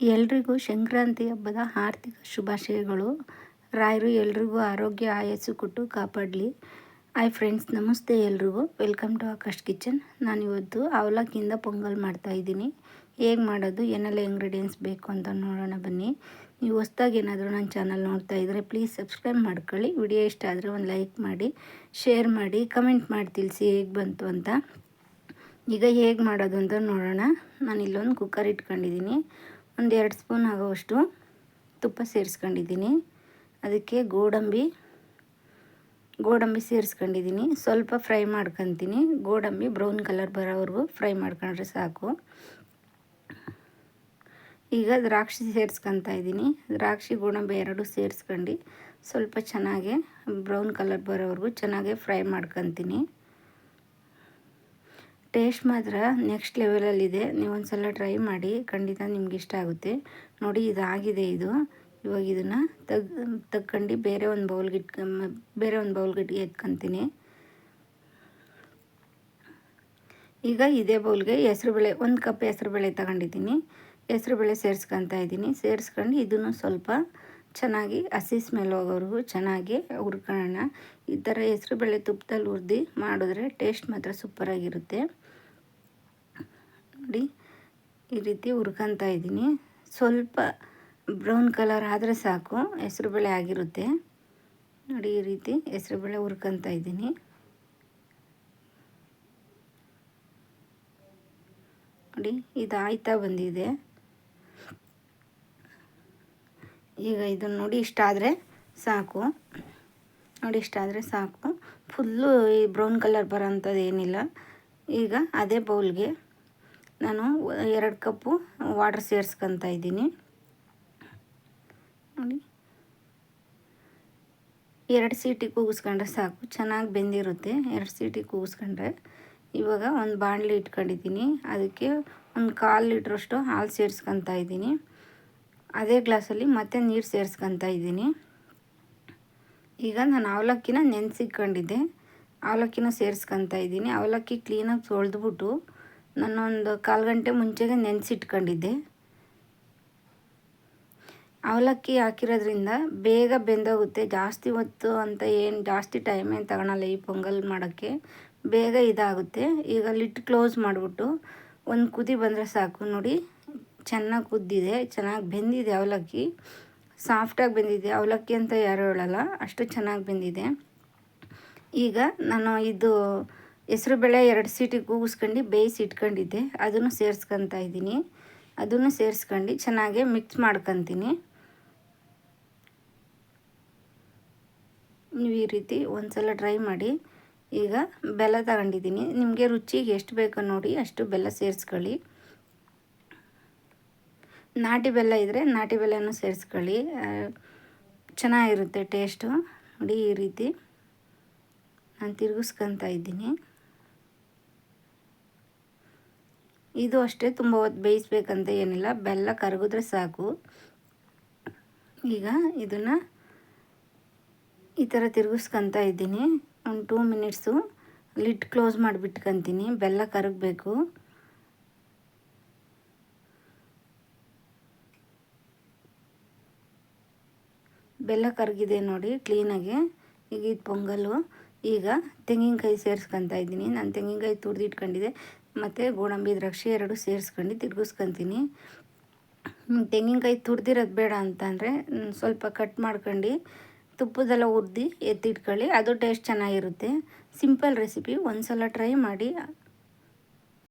ಎಲ್ರಿಗೂ ಸಂಕ್ರಾಂತಿ ಹಬ್ಬದ ಆರ್ಥಿಕ ಶುಭಾಶಯಗಳು. ರಾಯರು ಎಲ್ರಿಗೂ ಆರೋಗ್ಯ, ಆಯಸ್ಸು ಕೊಟ್ಟು ಕಾಪಾಡಲಿ. ಹಾಯ್ ಫ್ರೆಂಡ್ಸ್, ನಮಸ್ತೆ ಎಲ್ರಿಗೂ. Welcome to Akash kitchen. ನಾನು ಇವತ್ತು ಅವಲಕ್ಕಿಯಿಂದ ಪೊಂಗಲ್ ಮಾಡ್ತಾಯಿದ್ದೀನಿ ಹೇಗೆ ಮಾಡೋದು ಏನೆಲ್ಲ ಇಂಗ್ರೀಡಿಯೆಂಟ್ಸ್ ಬೇಕು ಅಂತ ನೋಡೋಣ ಬನ್ನಿ. ನೀವು ಹೊಸ್ದಾಗಿ ಏನಾದರೂ ನನ್ನ ಚಾನಲ್ ನೋಡ್ತಾ ಇದ್ದರೆ ಪ್ಲೀಸ್ ಸಬ್ಸ್ಕ್ರೈಬ್ ಮಾಡ್ಕೊಳ್ಳಿ. ವಿಡಿಯೋ ಇಷ್ಟ ಆದರೆ ಒಂದು ಲೈಕ್ ಮಾಡಿ ಶೇರ್ ಮಾಡಿ ಕಮೆಂಟ್ ಮಾಡಿ ತಿಳಿಸಿ ಹೇಗೆ ಬಂತು ಅಂತ. ಈಗ ಹೇಗೆ ಮಾಡೋದು ಅಂತ ನೋಡೋಣ. ನಾನು ಇಲ್ಲೊಂದು ಕುಕ್ಕರ್ ಇಟ್ಕೊಂಡಿದ್ದೀನಿ. ಒಂದು ಎರಡು ಸ್ಪೂನ್ ಆಗೋವಷ್ಟು ತುಪ್ಪ ಸೇರಿಸ್ಕೊಂಡಿದ್ದೀನಿ. ಅದಕ್ಕೆ ಗೋಡಂಬಿ ಗೋಡಂಬಿ ಸೇರಿಸ್ಕೊಂಡಿದ್ದೀನಿ. ಸ್ವಲ್ಪ ಫ್ರೈ ಮಾಡ್ಕೊತೀನಿ. ಗೋಡಂಬಿ ಬ್ರೌನ್ ಕಲರ್ ಬರೋವರೆಗೂ ಫ್ರೈ ಮಾಡ್ಕೊಂಡ್ರೆ ಸಾಕು. ಈಗ ದ್ರಾಕ್ಷಿ ಸೇರಿಸ್ಕೊತಾ ಇದ್ದೀನಿ. ದ್ರಾಕ್ಷಿ, ಗೋಡಂಬಿ ಎರಡು ಸೇರಿಸ್ಕೊಂಡು ಸ್ವಲ್ಪ ಚೆನ್ನಾಗೆ ಬ್ರೌನ್ ಕಲರ್ ಬರೋವರೆಗೂ ಚೆನ್ನಾಗೆ ಫ್ರೈ ಮಾಡ್ಕೊತೀನಿ. ಟೇಸ್ಟ್ ಮಾತ್ರ ನೆಕ್ಸ್ಟ್ ಲೆವೆಲಲ್ಲಿದೆ ನೀವು ಒಂದು ಸಲ ಟ್ರೈ ಮಾಡಿ, ಖಂಡಿತ ನಿಮ್ಗೆ ಇಷ್ಟ ಆಗುತ್ತೆ. ನೋಡಿ, ಇದಾಗಿದೆ ಇದು. ಇವಾಗ ಇದನ್ನು ತಗ್ ತಗ್ಕೊಂಡು ಬೇರೆ ಒಂದು ಬೌಲ್ಗೆ ಇಟ್ಕ ಬೇರೆ ಒಂದು ಬೌಲ್ಗೆ ಎತ್ಕೊತೀನಿ. ಈಗ ಇದೇ ಬೌಲ್ಗೆ ಹೆಸ್ರುಬೇಳೆ ಒಂದು ಕಪ್ ಹೆಸ್ರುಬೇಳೆ ತಗೊಂಡಿದ್ದೀನಿ. ಹೆಸ್ರುಬೇಳೆ ಸೇರಿಸ್ಕೊತಾ ಇದ್ದೀನಿ. ಸೇರಿಸ್ಕೊಂಡು ಇದನ್ನು ಸ್ವಲ್ಪ ಚೆನ್ನಾಗಿ ಹಸಿ ಸ್ಮೆಲ್ ಹೋಗೋವರೆಗೂ ಚೆನ್ನಾಗಿ ಹುರ್ಕೊಳ್ಳೋಣ. ಈ ಥರ ಹೆಸ್ರುಬೇಳೆ ತುಪ್ಪದಲ್ಲಿ ಹುರಿದು ಮಾಡಿದ್ರೆ ಟೇಸ್ಟ್ ಮಾತ್ರ ಸೂಪರಾಗಿರುತ್ತೆ ನೋಡಿ ಈ ರೀತಿ ಹುರ್ಕೊತಾ ಇದ್ದೀನಿ. ಸ್ವಲ್ಪ ಬ್ರೌನ್ ಕಲರ್ ಆದರೆ ಸಾಕು ಹೆಸ್ರುಬೇಳೆ ಆಗಿರುತ್ತೆ. ನೋಡಿ ಈ ರೀತಿ ಹೆಸ್ರುಬೇಳೆ ಹುರ್ಕೊತಾ ಇದ್ದೀನಿ. ನೋಡಿ ಇದು ಆಯ್ತಾ ಬಂದಿದೆ. ಈಗ ಇದನ್ನು ನೋಡಿ ಇಷ್ಟ ಆದರೆ ಸಾಕು. ನೋಡಿ ಇಷ್ಟ ಆದರೆ ಸಾಕು. ಫುಲ್ಲು ಈ ಬ್ರೌನ್ ಕಲರ್ ಬರೋಂಥದ್ದು ಏನಿಲ್ಲ. ಈಗ ಅದೇ ಬೌಲ್ಗೆ ನಾನು ಎರಡು ಕಪ್ಪು ವಾಟರ್ ಸೇರಿಸ್ಕೊತಾ ಇದ್ದೀನಿ. ನೋಡಿ. ಎರಡು ಸೀಟಿ ಕೂಗಿಸ್ಕೊಂಡ್ರೆ ಸಾಕು. ಚೆನ್ನಾಗಿ ಬೆಂದಿರುತ್ತೆ ಎರಡು ಸೀಟಿ ಕೂಗಿಸ್ಕೊಂಡ್ರೆ. ಇವಾಗ ಒಂದು ಬಾಣಲಿ ಇಟ್ಕೊಂಡಿದ್ದೀನಿ. ಅದಕ್ಕೆ ಒಂದು ಕಾಲು ಲೀಟ್ರಷ್ಟು ಹಾಲು ಸೇರಿಸ್ಕೊತಾ ಇದ್ದೀನಿ. ಅದೇ ಗ್ಲಾಸಲ್ಲಿ ಮತ್ತೆ ನೀರು ಸೇರಿಸ್ಕೊತಾ ಇದ್ದೀನಿ. ಈಗ ನಾನು ಅವಲಕ್ಕಿನ ನೆನೆಸಿಕೊಂಡಿದ್ದೆ ಅವಲಕ್ಕಿನ ಸೇರಿಸ್ಕೊತಾ ಇದ್ದೀನಿ. ಅವಲಕ್ಕಿ ಕ್ಲೀನಾಗಿ ತೊಳೆದ್ಬಿಟ್ಟು ನಾನು ಒಂದು ಕಾಲು ಗಂಟೆ ಮುಂಚೆಗೆ ನೆನೆಸಿಟ್ಕೊಂಡಿದ್ದೆ. ಅವಲಕ್ಕಿ ಹಾಕಿರೋದ್ರಿಂದ ಬೇಗ ಬೆಂದೋಗುತ್ತೆ. ಜಾಸ್ತಿ ಹೊತ್ತು ಅಂತ ಏನು, ಜಾಸ್ತಿ ಟೈಮ್ ಏನು ತಗೊಳಲ್ಲ ಈ ಪೊಂಗಲ್ ಮಾಡೋಕ್ಕೆ. ಬೇಗ ಇದಾಗುತ್ತೆ. ಈಗ ಲಿಟ್ ಕ್ಲೋಸ್ ಮಾಡಿಬಿಟ್ಟು ಒಂದು ಕುದಿ ಬಂದರೆ ಸಾಕು. ನೋಡಿ, ಚೆನ್ನಾಗಿ ಕುದ್ದಿದೆ. ಚೆನ್ನಾಗಿ ಬೆಂದಿದೆ ಅವಲಕ್ಕಿ. ಸಾಫ್ಟಾಗಿ ಬೆಂದಿದೆ. ಅವಲಕ್ಕಿ ಅಂತ ಯಾರು ಹೇಳಲ್ಲ. ಅಷ್ಟು ಚೆನ್ನಾಗಿ ಬೆಂದಿದೆ. ಈಗ ನಾನು ಇದು ಹೆಸ್ರುಬೇಳೆ ಎರಡು ಸೀಟಿಗೆ ಕೂಗಿಸ್ಕೊಂಡು ಬೇಯಿಸಿ ಇಟ್ಕೊಂಡಿದ್ದೆ. ಅದನ್ನು ಸೇರಿಸ್ಕೊತಾ ಇದ್ದೀನಿ. ಅದನ್ನು ಸೇರಿಸ್ಕೊಂಡು ಚೆನ್ನಾಗಿ ಮಿಕ್ಸ್ ಮಾಡ್ಕೊತೀನಿ. ನೀವು ಈ ರೀತಿ ಒಂದು ಸಲ ಟ್ರೈ ಮಾಡಿ. ಈಗ ಬೆಲ್ಲ ತಗೊಂಡಿದ್ದೀನಿ. ನಿಮಗೆ ರುಚಿಗೆ ಎಷ್ಟು ಬೇಕೋ ನೋಡಿ ಅಷ್ಟು ಬೆಲ್ಲ ಸೇರಿಸ್ಕೊಳ್ಳಿ. ನಾಟಿ ಬೆಲ್ಲ ಇದ್ದರೆ ನಾಟಿ ಬೆಲ್ಲನೂ ಸೇರಿಸ್ಕೊಳ್ಳಿ. ಚೆನ್ನಾಗಿರುತ್ತೆ ಟೇಸ್ಟು ನೋಡಿ ಈ ರೀತಿ ನಾನು ತಿರುಗಿಸ್ಕೊತಾ ಇದ್ದೀನಿ. ಇದು ಅಷ್ಟೇ ತುಂಬ ಹೊತ್ತು ಬೇಯಿಸ್ಬೇಕಂತ ಏನಿಲ್ಲ. ಬೆಲ್ಲ ಕರಗಿದ್ರೆ ಸಾಕು. ಈಗ ಇದನ್ನು ಈ ಥರ ತಿರುಗಿಸ್ಕೊಂತ ಇದ್ದೀನಿ. ಒಂದು ಟೂ ಮಿನಿಟ್ಸು ಲಿಟ್ ಕ್ಲೋಸ್ ಮಾಡಿಬಿಟ್ಕೊತೀನಿ. ಬೆಲ್ಲ ಕರಗಬೇಕು. ಬೆಲ್ಲ ಕರಗಿದೆ ನೋಡಿ ಕ್ಲೀನಾಗಿ ಈಗ ಇದು ಪೊಂಗಲ್ಲು ಈಗ ತೆಂಗಿನಕಾಯಿ ಸೇರಿಸ್ಕೊತಾ ಇದ್ದೀನಿ. ನಾನು ತೆಂಗಿನಕಾಯಿ ತುರಿದು ಇಟ್ಕೊಂಡಿದ್ದೆ. ಮತ್ತು ಗೋಡಂಬಿ, ದ್ರಾಕ್ಷಿ ಎರಡು ಸೇರಿಸ್ಕೊಂಡು ತಿರ್ಗಿಸ್ಕೊತೀನಿ. ತೆಂಗಿನಕಾಯಿ ತುರಿದಿರೋದು ಬೇಡ ಅಂತಂದರೆ ಸ್ವಲ್ಪ ಕಟ್ ಮಾಡ್ಕೊಂಡು, ತುಪ್ಪದೆಲ್ಲ ಹುರ್ದು ಎತ್ತಿಟ್ಕೊಳ್ಳಿ. ಅದು ಟೇಸ್ಟ್ ಚೆನ್ನಾಗಿರುತ್ತೆ. ಸಿಂಪಲ್ ರೆಸಿಪಿ ಒಂದು ಸಲ ಟ್ರೈ ಮಾಡಿ